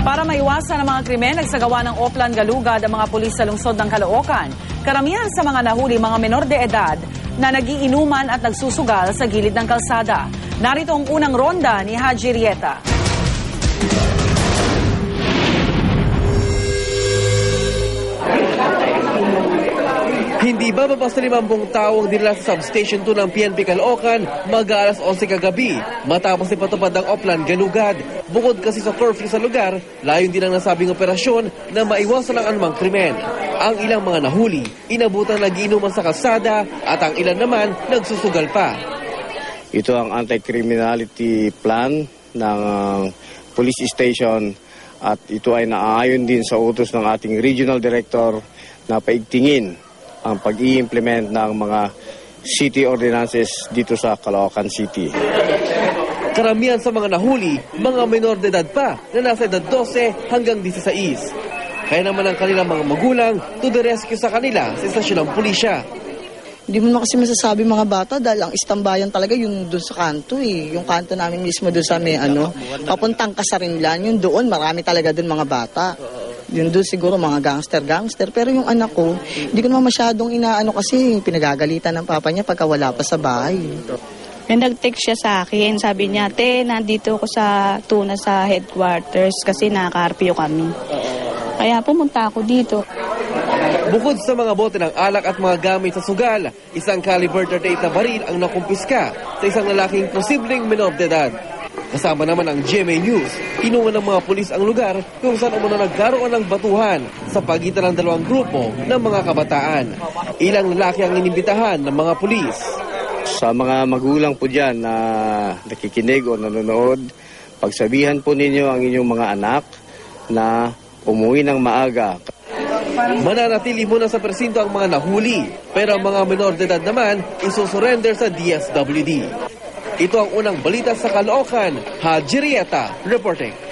Para maiwasan ang mga krimen, nagsagawa ng Oplan Galugad ang mga pulis sa lungsod ng Caloocan. Karamihan sa mga nahuli mga menor de edad na nagiinuman at nagsusugal sa gilid ng kalsada. Narito ang unang ronda ni Haji Rieta. Hindi ba basta 50 tao ang dinala sa substation 2 ng PNP Caloocan mag-aalas 11 kagabi matapos ipatupad ang Oplan Galugad. Bukod kasi sa curfew sa lugar, layon din ang nasabing operasyon na maiwasan ang anumang krimen. Ang ilang mga nahuli, inabutang nagiinuman sa kalsada at ang ilan naman nagsusugal pa. Ito ang anti-criminality plan ng uh, police station at ito ay naaayon din sa utos ng ating regional director na paigtingin ang pag-i-implement ng mga city ordinances dito sa Caloocan City. Karamihan sa mga nahuli, mga menor de edad pa na nasa edad 12 hanggang 16. Kaya naman ang kanilang mga magulang to the rescue sa kanila sa istasyon ng pulisya. Hindi mo naman kasi masasabi mga bata dahil ang istambayan talaga yung doon sa kanto eh. Yung kanto namin mismo doon sa may ano, papuntang Kasarinlan. Yung doon, marami talaga doon mga bata. Yun doon siguro mga gangster-gangster. Pero yung anak ko, hindi ko naman masyadong inaano kasi pinagagalitan ng papa niya pagka wala pa sa bahay. May nag-text siya sa akin. Sabi niya, te, nandito ako sa tuna sa headquarters kasi nakakarpio kami. Kaya pumunta ako dito. Bukod sa mga bote ng alak at mga gamit sa sugal, isang caliber 38 na baril ang nakumpiska sa isang lalaking posibleng menor de edad. Kasama naman ang GMA News, inungan ng mga pulis ang lugar kung saan umano nagkaroon ng batuhan sa pagitan ng dalawang grupo ng mga kabataan. Ilang lalaki ang inimbitahan ng mga pulis. Sa mga magulang po dyan na nakikinig o nanonood, pagsabihan po ninyo ang inyong mga anak na umuwi ng maaga Mananatili muna sa presinto ang mga nahuli, pero ang mga menor de edad naman isusurrender sa DSWD. Ito ang unang balita sa Caloocan, Haji Rieta, reporting.